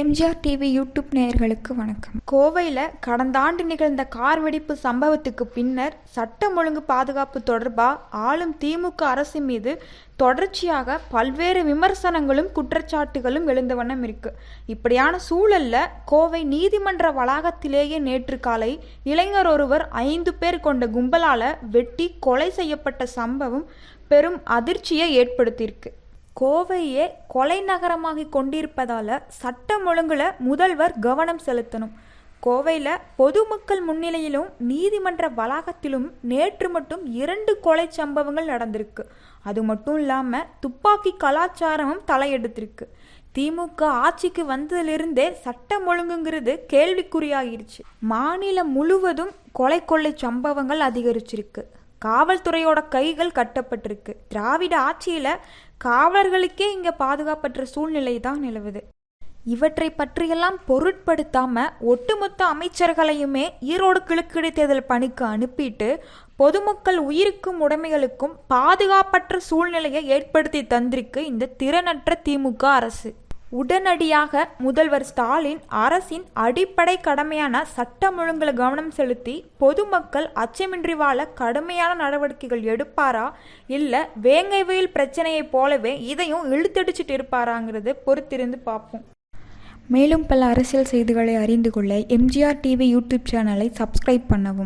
MGR TV YouTube நேயர்களுக்கு வணக்கம். கோவையில் கடந்த ஆண்டு நிகழ்ந்த கார் வெடிப்பு சம்பவத்துக்கு பின்னர் சட்டம் ஒழுங்கு பாதுகாப்பு தொடர்பாக ஆளும் திமுக அரசு மீது தொடர்ச்சியாக பல்வேறு விமர்சனங்களும் குற்றச்சாட்டுகளும் எழுந்த வண்ணம் இருக்கு. இப்படியான சூழல்ல கோவை நீதிமன்ற வளாகத்திலேயே நேற்று காலை இளைஞர் ஒருவர் ஐந்து பேர் கொண்ட கும்பலால வெட்டி கொலை செய்யப்பட்ட சம்பவம் பெரும் அதிர்ச்சியை ஏற்படுத்தியிருக்கு. கோவையே கொலை நகரமாகி கொண்டிருப்பதால சட்டம் ஒழுங்குல முதல்வர் கவனம் செலுத்தணும். கோவையில் பொதுமக்கள் முன்னிலையிலும் நீதிமன்ற வளாகத்திலும் நேற்று மட்டும் இரண்டு கொலை சம்பவங்கள் நடந்திருக்கு. அது மட்டும் இல்லாமல் துப்பாக்கி கலாச்சாரமும் தலையெடுத்திருக்கு. திமுக ஆட்சிக்கு வந்ததிலிருந்தே சட்டம் ஒழுங்குங்கிறது கேள்விக்குறியாகிருச்சு. மாநிலம் முழுவதும் கொலை கொள்ளை சம்பவங்கள் அதிகரிச்சிருக்கு. காவல்துறையோட கைகள் கட்டப்பட்டிருக்கு. திராவிட ஆட்சியில் காவலர்களுக்கே இங்கே பாதுகாப்பற்ற சூழ்நிலை தான் நிலவுது. இவற்றை பற்றியெல்லாம் பொருட்படுத்தாம ஒட்டுமொத்த அமைச்சர்களையுமே ஈரோடு கிழக்கு இடைத்தேர்தல் பணிக்கு அனுப்பிட்டு பொதுமக்கள் உயிருக்கும் உடைமைகளுக்கும் பாதுகாப்பற்ற சூழ்நிலையை ஏற்படுத்தி தந்திருக்கு இந்த திறனற்ற திமுக அரசு. உடனடியாக முதல்வர் ஸ்டாலின் அரசின் அடிப்படை கடமையான சட்டம் ஒழுங்கில் கவனம் செலுத்தி பொதுமக்கள் அச்சமின்றி வாழ கடுமையான நடவடிக்கைகள் எடுப்பாரா? இல்லை வேங்கை வெயில் பிரச்சனையைப் போலவே இதையும் இழுத்தடிச்சிட்டு இருப்பாராங்கிறது பொறுத்திருந்து பார்ப்போம். மேலும் பல அரசியல் செய்திகளை அறிந்து கொள்ள எம்ஜிஆர் டிவி யூடியூப் சேனலை சப்ஸ்கிரைப் பண்ணவும்.